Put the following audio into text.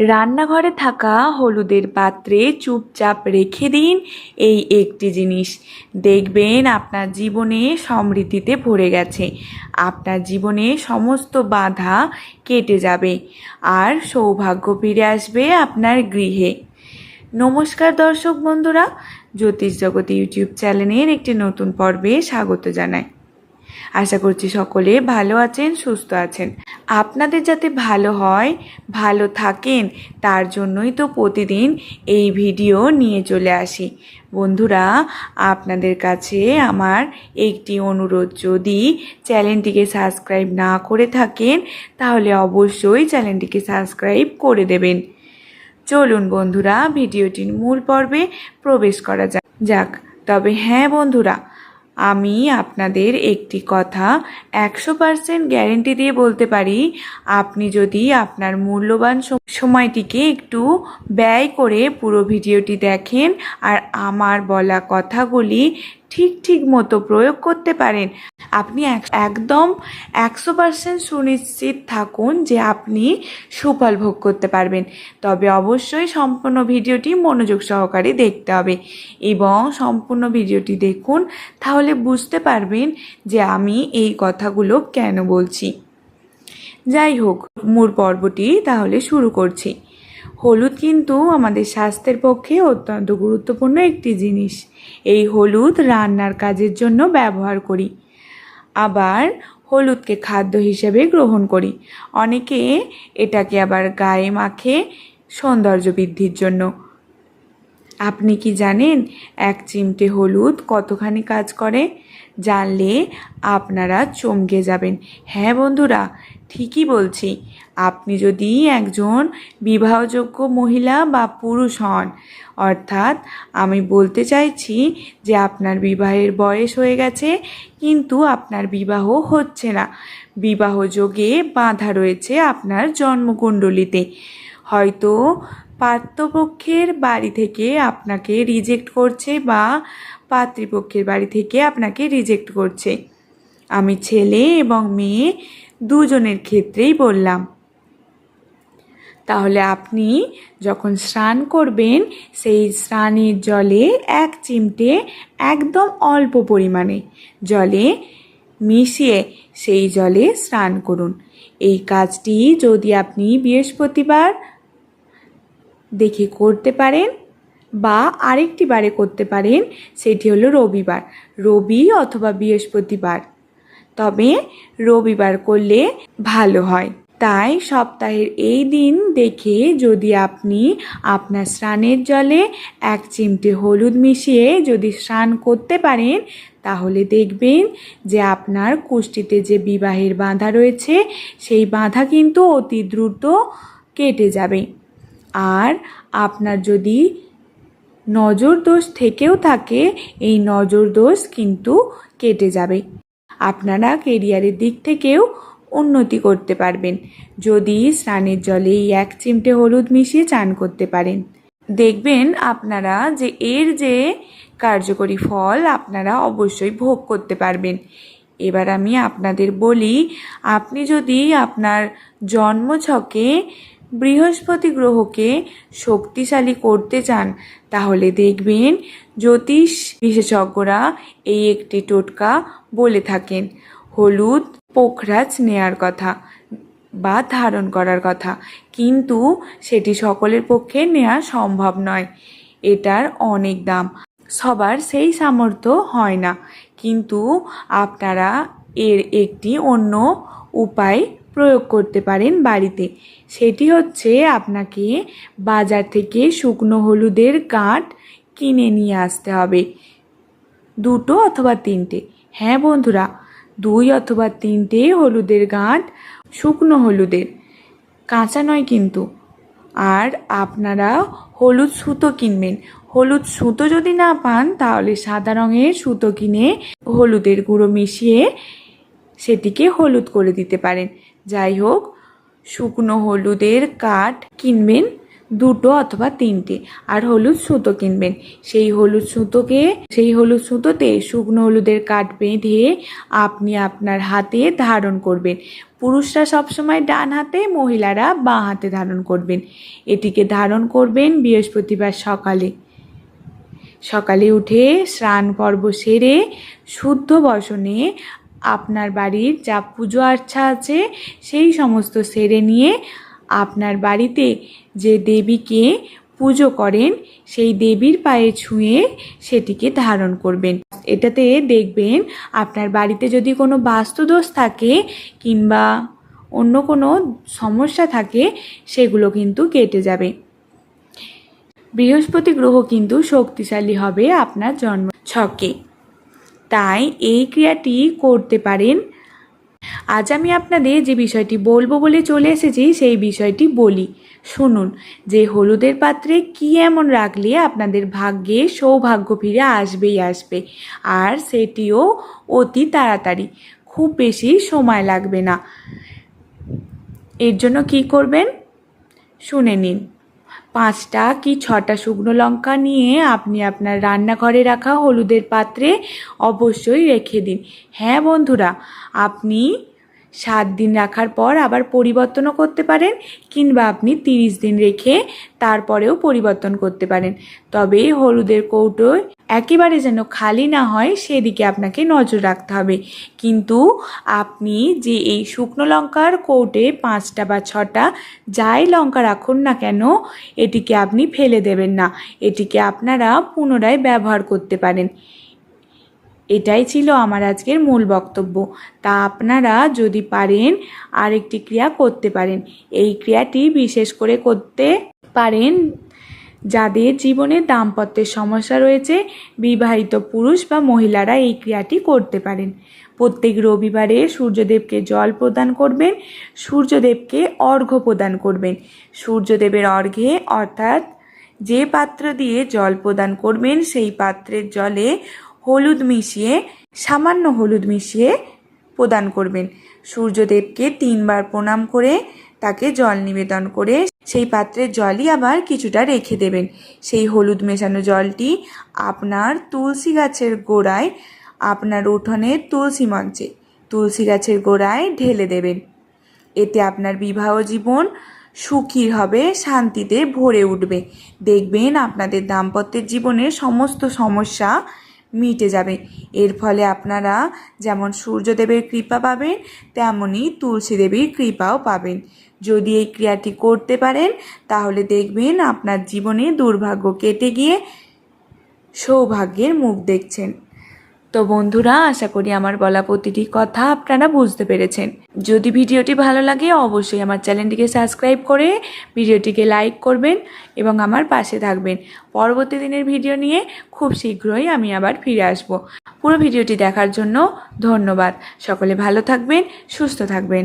রান্নাঘরে থাকা হলুদের পাত্রে চুপচাপ রেখে দিন এই একটি জিনিস। দেখবেন আপনার জীবনে সমৃদ্ধিতে ভরে গেছে। আপনার জীবনে সমস্ত বাধা কেটে যাবে আর সৌভাগ্য ফিরে আসবে আপনার গৃহে। নমস্কার দর্শক বন্ধুরা জ্যোতিষ জগৎ ইউটিউব চ্যানেলের একটি নতুন পর্বে স্বাগত জানাই। আশা করছি সকলে ভালো আছেন, সুস্থ আছেন। আপনাদের যাতে ভালো হয়, ভালো থাকেন, তার জন্যই তো প্রতিদিন এই ভিডিও নিয়ে চলে আসি। বন্ধুরা, আপনাদের কাছে আমার একটি অনুরোধ, যদি চ্যানেলটিকে সাবস্ক্রাইব না করে থাকেন, তাহলে অবশ্যই চ্যানেলটিকে সাবস্ক্রাইব করে দেবেন। চলুন বন্ধুরা, ভিডিওটির মূল পর্বে প্রবেশ করা যাক। যাক, তবে হ্যাঁ বন্ধুরা আমি আপনাদের একটি কথা একশো পার্সেন্ট গ্যারেন্টি দিয়ে বলতে পারি। আপনি যদি আপনার মূল্যবান সময়টিকে একটু ব্যয় করে পুরো ভিডিওটি দেখেন আর আমার বলা কথাগুলি ঠিক ঠিক মতো প্রয়োগ করতে পারেন। আপনি এক- একদম একশো পার্সেন্ট সুনিশ্চিত থাকুন যে আপনি সুফল ভোগ করতে পারবেন। তবে অবশ্যই সম্পূর্ণ ভিডিওটি মনোযোগ সহকারে দেখতে হবে এবং সম্পূর্ণ ভিডিওটি দেখুন, তাহলে বুঝতে পারবেন যে আমি এই কথাগুলো কেন বলছি। যাই হোক, মূল পর্বটি তাহলে শুরু করছি। হলুদ কিন্তু আমাদের স্বাস্থ্যের পক্ষে অত্যন্ত গুরুত্বপূর্ণ একটি জিনিস। এই হলুদ রান্নার কাজের জন্য ব্যবহার করি। আবার হলুদকে খাদ্য হিসেবে গ্রহণ করি। অনেকে এটাকে আবার গায়ে মাখে সৌন্দর্য বৃদ্ধির জন্য। আপনি কি জানেন, এক চিমটে হলুদ কতখানি কাজ করে? জানলে আপনারা চমকে যাবেন। হ্যাঁ বন্ধুরা, ঠিকই বলছি। আপনি যদি একজন বিবাহযোগ্য মহিলা বা পুরুষ হন, অর্থাৎ আমি বলতে চাইছি যে আপনার বিবাহের বয়স হয়ে গেছে, কিন্তু আপনার বিবাহ হচ্ছে না। বিবাহযোগে বাধা রয়েছে আপনার জন্মকুণ্ডলিতে। হয়তো পাত্রপক্ষের বাড়ি থেকে আপনাকে রিজেক্ট করছে বা পাত্রীপক্ষের বাড়ি থেকে আপনাকে রিজেক্ট করছে। আমি ছেলে এবং মেয়ে দুজনের ক্ষেত্রেই বললাম। তাহলে আপনি যখন স্নান করবেন, সেই স্নানের জলে এক চিমটে একদম অল্প পরিমাণে জলে মিশিয়ে সেই জলে স্নান করুন। এই কাজটি যদি আপনি বৃহস্পতিবার দেখে করতে পারেন বা আরেকটি বারে করতে পারেন, সেটি হলো রবিবার। রবি অথবা বৃহস্পতিবার। তবে রবিবার করলে ভালো হয়। তাই সপ্তাহের এই দিন দেখে যদি আপনি আপনার স্নানের জলে এক চিমটে হলুদ মিশিয়ে যদি স্নান করতে পারেন, তাহলে দেখবেন যে আপনার কুষ্টিতে যে বিবাহের বাঁধা রয়েছে, সেই বাঁধা কিন্তু অতি দ্রুত কেটে যাবে। আর আপনার যদি নজর দোষ থেকেও থাকে, এই নজর দোষ কিন্তু কেটে যাবে। আপনারা কেরিয়ারের দিক থেকেও উন্নতি করতে পারবেন। যদি স্নানের জলে এই এক চিমটে হলুদ মিশিয়ে চান করতে পারেন। দেখবেন আপনারা যে এর যে কার্যকরী ফল আপনারা অবশ্যই ভোগ করতে পারবেন। এবার আমি আপনাদের বলি, আপনি যদি আপনার জন্মছকে বৃহস্পতি গ্রহকে শক্তিশালী করতে চান, তাহলে দেখবেন জ্যোতিষ বিশেষজ্ঞরা এই একটি টোটকা বলে থাকেন। হলুদ পোখরাজ নেয়ার কথা বা ধারণ করার কথা, কিন্তু সেটি সকলের পক্ষে নেওয়া সম্ভব নয়। এটার অনেক দাম। সবার সেই সামর্থ্য হয় না। কিন্তু আপনারা এর একটি অন্য উপায় প্রয়োগ করতে পারেন বাড়িতে। সেটি হচ্ছে আপনাকে বাজার থেকে শুকনো হলুদের গাঁট কিনে নিয়ে আসতে হবে। দুটো অথবা তিনটে। হ্যাঁ বন্ধুরা, দুই অথবা তিনটে হলুদের গাঁট শুকনো হলুদের। কাঁচা নয় কিন্তু। আর আপনারা হলুদ সুতো কিনবেন। হলুদ সুতো যদি না পান, তাহলে সাদা রঙের সুতো কিনে হলুদের গুঁড়ো মিশিয়ে সেটিকে হলুদ করে দিতে পারেন। যাই হোক, শুকনো হলুদের কাঠ কিনবেন দুটো অথবা তিনটে, আর হলুদ সুতো কিনবেন। সেই হলুদ সুতোকে, সেই হলুদ সুতোতে শুকনো হলুদের কাঠ বেঁধে আপনি আপনার হাতে ধারণ করবেন। পুরুষরা সবসময় ডান হাতে, মহিলারা বাঁ হাতে ধারণ করবেন। এটিকে ধারণ করবেন বৃহস্পতিবার সকালে। সকালে উঠে স্নান পর্ব সেরে শুদ্ধ বসনে আপনার বাড়ির যা পুজো আর্চা আছে, সেই সমস্ত সেরে নিয়ে আপনার বাড়িতে যে দেবীকে পুজো করেন, সেই দেবীর পায়ে ছুঁয়ে সেটিকে ধারণ করবেন। এটাতে দেখবেন আপনার বাড়িতে যদি কোনো বাস্তুদোষ থাকে কিংবা অন্য কোনো সমস্যা থাকে, সেগুলো কিন্তু কেটে যাবে। বৃহস্পতি গ্রহ কিন্তু শক্তিশালী হবে আপনার জন্ম ছকে। তাই এই ক্রিয়াটি করতে পারেন। আজ আমি আপনাদের যে বিষয়টি বলব বলে চলে এসেছি, সেই বিষয়টি বলি। শুনুন, যে হলুদের পাত্রে কি এমন রাখলে আপনাদের ভাগ্যে সৌভাগ্য ফিরে আসবেই আসবে, আর সেটিও অতি তাড়াতাড়ি। খুব বেশি সময় লাগবে না। এর জন্য কি করবেন? শুনে নিন। পাঁচটা কি ছটা শুকনো লঙ্কা নিয়ে আপনি আপনার রান্নাঘরে রাখা হলুদের পাত্রে অবশ্যই রেখে দিন। হ্যাঁ বন্ধুরা, আপনি সাত দিন রাখার পর আবার পরিবর্তনও করতে পারেন কিংবা আপনি তিরিশ দিন রেখে তারপরেও পরিবর্তন করতে পারেন। তবে হলুদের কৌটোয় একেবারে যেন খালি না হয়, সেদিকে আপনাকে নজর রাখতে হবে। কিন্তু আপনি যে এই শুকনো লঙ্কার কৌটে পাঁচটা বা ছটা যাই লঙ্কা রাখুন না কেন, এটিকে আপনি ফেলে দেবেন না। এটিকে আপনারা পুনরায় ব্যবহার করতে পারেন। এটাই ছিল আমার আজকের মূল বক্তব্য। তা আপনারা যদি পারেন আরেকটি ক্রিয়া করতে পারেন। এই ক্রিয়াটি বিশেষ করে করতে পারেন যাদের জীবনে দাম্পত্যের সমস্যা রয়েছে, বিবাহিত পুরুষ বা মহিলারা এই ক্রিয়াটি করতে পারেন। প্রত্যেক রবিবারে সূর্যদেবকে জল প্রদান করবেন, সূর্যদেবকে অর্ঘ্য প্রদান করবেন। সূর্যদেবের অর্ঘ্যে অর্থাৎ যে পাত্র দিয়ে জল প্রদান করবেন, সেই পাত্রের জলে হলুদ মিশিয়ে, সামান্য হলুদ মিশিয়ে প্রদান করবেন। সূর্যদেবকে তিনবার প্রণাম করে তাকে জল নিবেদন করে সেই পাত্রের জলই আবার কিছুটা রেখে দেবেন। সেই হলুদ মেশানো জলটি আপনার তুলসী গাছের গোড়ায়, আপনার উঠোনের তুলসী মঞ্চে তুলসী গাছের গোড়ায় ঢেলে দেবেন। এতে আপনার বিবাহ জীবন সুখী হবে, শান্তিতে ভরে উঠবে। দেখবেন আপনাদের দাম্পত্যের জীবনের সমস্ত সমস্যা মিটে যাবে। এর ফলে আপনারা যেমন সূর্যদেবের কৃপা পাবেন, তেমনই তুলসী দেবীর কৃপাও পাবেন। যদি এই ক্রিয়াটি করতে পারেন, তাহলে দেখবেন আপনার জীবনে দুর্ভাগ্য কেটে গিয়ে সৌভাগ্যের মুখ দেখছেন। তো বন্ধুরা, আশা করি আমার বলা প্রতিটি কথা আপনারা বুঝতে পেরেছেন। যদি ভিডিওটি ভালো লাগে, অবশ্যই আমার চ্যানেলটিকে সাবস্ক্রাইব করে ভিডিওটিকে লাইক করবেন এবং আমার পাশে থাকবেন। পরবর্তী দিনের ভিডিও নিয়ে খুব শীঘ্রই আমি আবার ফিরে আসব। পুরো ভিডিওটি দেখার জন্য ধন্যবাদ। সকলে ভালো থাকবেন, সুস্থ থাকবেন।